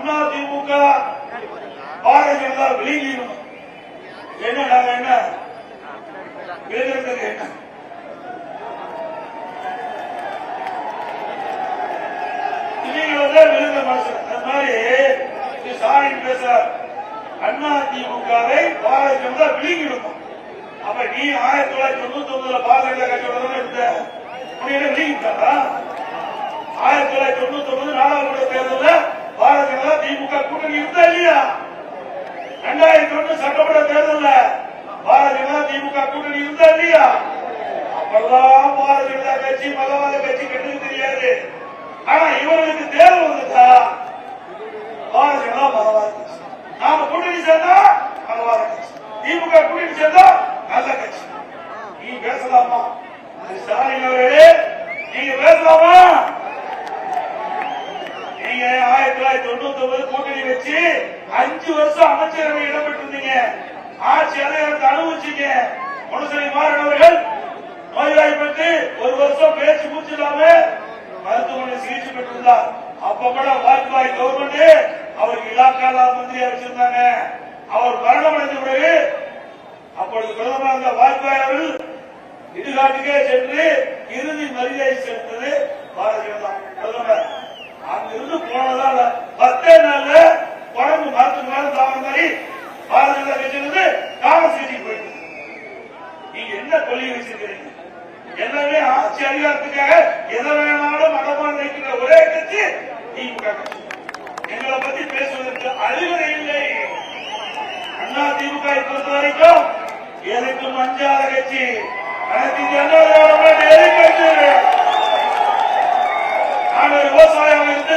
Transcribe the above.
அண்ணா திமுக பாரதிய விழுங்கிடும். என்ன நாங்க என்ன? விழுகிறது என்ன? விழுந்த மனுஷன். அது மாதிரி இது ஸ்டாலின் பேசுறார் அண்ணா திமுகவை பாரதிய ஜனதா விழுங்கிடுமா. அப்ப நீ ஆயிரத்தி தொள்ளாயிரத்தி தொண்ணூத்தி ஒன்பதுல பாரதிய ஜனதா கட்சியோட இருந்த உன்னை விழுங்கிட்டாரா ஆயிரத்தி தொள்ளாயிரத்தி தொண்ணூத்தி ஒன்பது நாடாளுமன்ற தேர்தலில் கூட்டணி இருந்தா இல்லையா? ரெண்டாயிரத்தி ஒண்ணு சட்டமன்ற தேர்தலில் பாரதிய ஜனதா திமுக கூட்டணி இருந்தா இல்லையா? அப்பெல்லாம் பாரதிய ஜனதா கட்சி மதவாத கட்சி கண்ணுக்கு தெரியாது. ஆனா இவர்களுக்கு தேர்வு வந்துட்டா பாரதிய ஜனதா மதவாத கட்சி. நாம கூட்டணி சேர்ந்தா மதவாத கட்சி. திமுக கூட்டணி சேர்ந்தா நல்ல கட்சி. நீ பேசலாமா? ஸ்டாலின் அவர்களே நீங்க பேசலாமா? நீங்க ஆயிரத்தி தொள்ளாயிரத்தி தொண்ணூத்தி ஒன்பது கூட்டணி அஞ்சு வருஷம் அமைச்சரவை இடம்பெற்றிருந்தீங்க. ஆட்சி அதிகாரத்தை அனுபவிச்சீங்க முனசரி மாறன் அவர்கள் நோய்வாய்ப்பட்டு ஒரு வருஷம் பேச்சு மூச்சு இல்லாம மருத்துவமனை சிகிச்சை பெற்றிருந்தார் அப்ப கூட வாஜ்பாய் கவர்மெண்ட் அவருக்கு இலாக்கால மந்திரியா வச்சிருந்தாங்க. அவர் மரணம் அடைந்த பிறகு அப்பொழுது பிரதமர் இருந்த வாஜ்பாய் அவர்கள் இடுகாட்டுக்கே சென்று இறுதி மரியாதை செலுத்தது பாரதிய ஜனதா பிரதமர். அங்கிருந்து போனதால பத்தே நாள்ல உடம்பு மருத்துவ தாமதம் மாதிரி பாரதிய ஜனதா கட்சியிலிருந்து காங்கிரஸ் போயிட்டு நீங்க என்ன கொள்கை வச்சிருக்கிறீங்க எல்லாமே ஆட்சி அதிகாரத்துக்காக எதை வேணாலும் மதமாக நினைக்கிற ஒரே கட்சி நீங்க எங்களை பத்தி பேசுவதற்கு அறிவுரை இல்லை. அண்ணா திமுக பொறுத்த வரைக்கும் எதுக்கு அஞ்சாத கட்சி. அனைத்து இந்திய நான் ஒரு விவசாயம் இருந்து